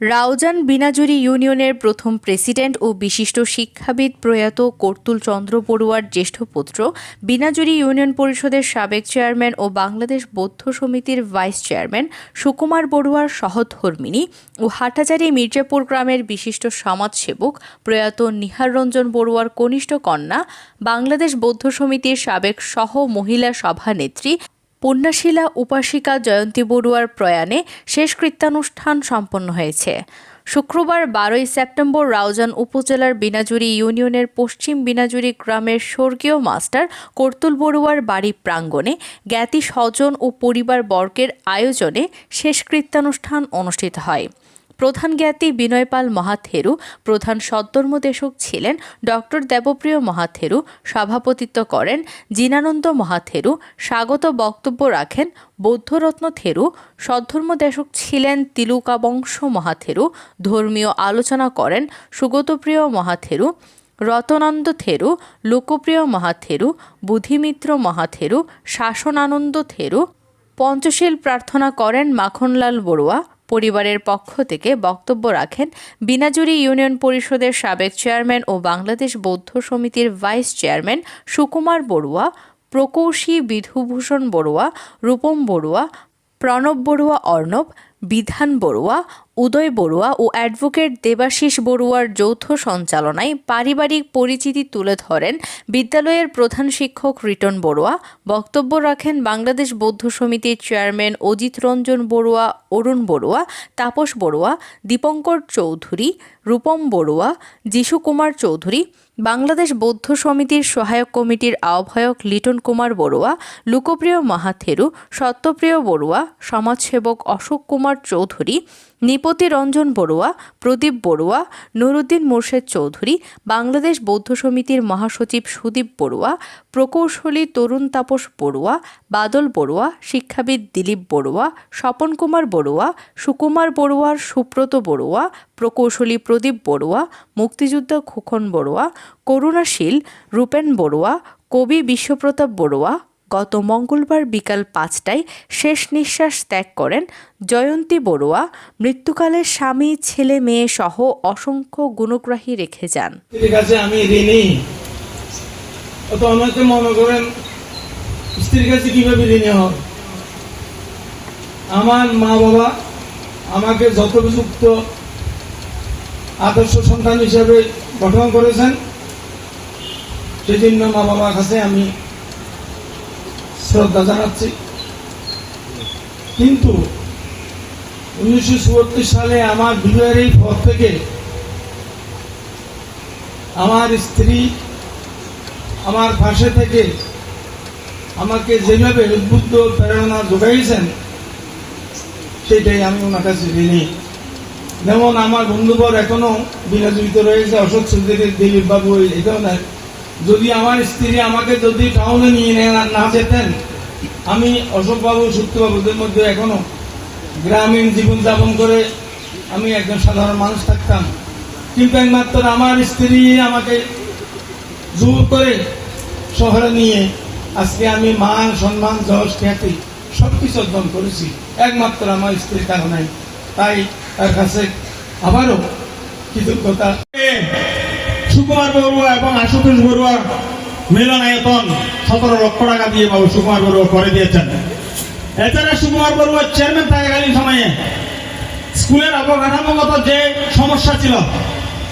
রাউজান বিনাজুরি ইউনিয়নের প্রথম প্রেসিডেন্ট ও বিশিষ্ট শিক্ষাবিদ প্রয়াত কর্তুল চন্দ্র বড়ুয়ার জ্যেষ্ঠ পুত্র, বিনাজুরি ইউনিয়ন পরিষদের সাবেক চেয়ারম্যান ও বাংলাদেশ বৌদ্ধ সমিতির ভাইস চেয়ারম্যান সুকুমার বড়ুয়ার সহধর্মিণী ও হাটাজারি মির্জাপুর গ্রামের বিশিষ্ট সমাজসেবক প্রয়াত নিহার রঞ্জন বড়ুয়ার কনিষ্ঠ কন্যা, বাংলাদেশ বৌদ্ধ সমিতির সাবেক সহ মহিলা সভানেত্রী পুণ্যশীলা উপাসিকা জয়ন্তী বড়ুয়ার প্রয়াণে শেষকৃত্যানুষ্ঠান সম্পন্ন হয়েছে। শুক্রবার বারোই সেপ্টেম্বর রাউজান উপজেলার বিনাজুরি ইউনিয়নের পশ্চিম বিনাজুরি গ্রামের স্বর্গীয় মাস্টার কর্তুল বড়ুয়ার বাড়ি প্রাঙ্গণে জ্ঞাতি স্বজন ও পরিবার বর্গের আয়োজনে শেষকৃত্যানুষ্ঠান অনুষ্ঠিত হয়। প্রধান জ্ঞাতি বিনয়পাল মহাথেরু, প্রধান সদ্ধর্মদেশক ছিলেন ডক্টর দেবপ্রিয় মহাথেরু, সভাপতিত্ব করেন জিনানন্দ মহাথেরু, স্বাগত বক্তব্য রাখেন বৌদ্ধরত্ন থেরু সদ্ধর্মদেশক ছিলেন তিলুকাবংশ মহাথেরু, ধর্মীয় আলোচনা করেন সুগতপ্রিয় মহাথেরু, রতনানন্দ থেরু, লোকপ্রিয় মহাথেরু, বুদ্ধিমিত্র মহাথেরু, শাসনানন্দ থেরু, পঞ্চশীল প্রার্থনা করেন মাখনলাল বড়ুয়া পরিবারের পক্ষ থেকে বক্তব্য রাখেন বিনাজুরি ইউনিয়ন পরিষদের সাবেক চেয়ারম্যান ও বাংলাদেশ বৌদ্ধ সমিতির ভাইস চেয়ারম্যান সুকুমার বড়ুয়া, প্রকৌশী বিধুভূষণ বড়ুয়া, রূপম বড়ুয়া, প্রণব বড়ুয়া অর্ণব বিধান বড়ুয়া, উদয় বড়ুয়া ও অ্যাডভোকেট দেবাশিস বড়ুয়ার যৌথ সঞ্চালনায় পারিবারিক পরিচিতি তুলে ধরেন বিদ্যালয়ের প্রধান শিক্ষক রিটন বড়ুয়া। বক্তব্য রাখেন বাংলাদেশ বৌদ্ধ সমিতির চেয়ারম্যান অজিত রঞ্জন বড়ুয়া, অরুণ বড়ুয়া, তাপস বড়ুয়া, দীপঙ্কর চৌধুরী, রূপম বড়ুয়া, যিশু কুমার চৌধুরী, বাংলাদেশ বৌদ্ধ সমিতির সহায়ক কমিটির আহ্বায়ক লিটন কুমার বড়ুয়া, লোকপ্রিয় মাহাথেরু, সত্যপ্রিয় বড়ুয়া, সমাজসেবক অশোক কুমার চৌধুরী নিপতি রঞ্জন বড়ুয়া, প্রদীপ বড়ুয়া, নুরুদ্দিন মোর্শেদ চৌধুরী, বাংলাদেশ বৌদ্ধ সমিতির মহাসচিব সুদীপ বড়ুয়া, প্রকৌশলী তরুণ তাপস বড়ুয়া, বাদল বড়ুয়া, শিক্ষাবিদ দিলীপ বড়ুয়া, স্বপন কুমার বড়ুয়া, সুকুমার বড়ুয়ার সুব্রত বড়ুয়া, প্রকৌশলী প্রদীপ বড়ুয়া, মুক্তিযোদ্ধা খোকন বড়ুয়া, করুণাশীল রূপেন বড়ুয়া, কবি বিশ্বপ্রতাপ বড়ুয়া গত মঙ্গলবার বিকাল পাঁচটায় শেষ নিঃশ্বাস ত্যাগ করেন জয়ন্তী বড়ুয়া। মৃত্যুকালে স্বামী, ছেলে, মেয়ে সহ অসংখ্য গুণগ্রাহী রেখে যান। স্ত্রীর কাছে আমি ঋণী। অত অনেকে মনে করেন, স্ত্রীর কাছে কীভাবে ঋণী হন আমার মা বাবা আমাকে যথোপযুক্ত আদর্শ সন্তান হিসেবে গঠন করেছেন, সেজন্য মা বাবার কাছে আমি শ্রদ্ধা জানাচ্ছি। কিন্তু উনিশশো চুয়াত্তর সালে আমার বিবাহের পর থেকে আমার স্ত্রী আমার পাশে থেকে আমাকে যেভাবে উদ্বুদ্ধ প্রেরণা যোগাইছেন, সেটাই আমি ওনার কাছে ঋণী যেমন আমার বন্ধুবর এখনও বিরাজিত রয়েছে, অশোক চৌধুরী দিলীপ বাবু এই ধরনের যদি আমার স্ত্রী আমাকে যদি টাউনে নিয়ে না- যেতেন, আমি অশোক বাবু সত্যবাবুদের মধ্যে এখনও গ্রামীণ জীবনযাপন করে আমি একজন সাধারণ মানুষ থাকতাম। কিন্তু একমাত্র আমার স্ত্রী আমাকে জোর করে শহরে নিয়ে আজকে আমি মান সম্মান, যশ, খ্যাতি সব কিছু অর্জন করেছি। একমাত্র আমার স্ত্রীর কারণে। তাই তার কাছে আবারও কৃতজ্ঞতা। সুকুমার বড়ুয়া এবং আশুতোষ বড়ুয়া মিলনায়তন সতেরো লক্ষ টাকা দিয়ে বাবু সুকুমার বড়ুয়া করে দিয়েছেন। এছাড়া সুকুমার বড়ুয়া চেয়ারম্যান থাকাকালীন সময়ে স্কুলের অবকাঠামোগত যে সমস্যা ছিল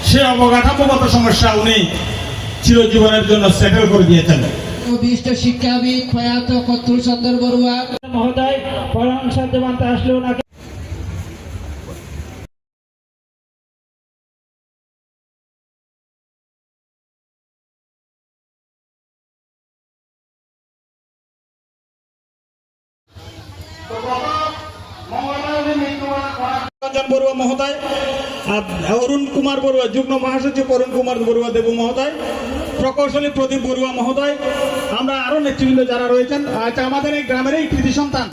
সে অবকাঠামোগত সমস্যা উনি চিরজীবনের জন্য সেটেল করে দিয়েছেন। বিশিষ্ট শিক্ষাবিদ প্রয়াত কত্তুল চন্দ্র বড়ুয়া। মহোদয় পরম শান্তিবান্তে আসলে ওনাকে বড়ুয়া মহোদয় অরুণ কুমার বড়ুয়া, যুগ্ম মহাসচিব অরুণ কুমার বড়ুয়া দেবু মহোদয়, প্রকৌশলী প্রদীপ বড়ুয়া মহোদয়, আমরা আরও নেতৃবৃন্দ যারা রয়েছেন আচ্ছা আমাদের এই গ্রামের এই কৃতি সন্তান।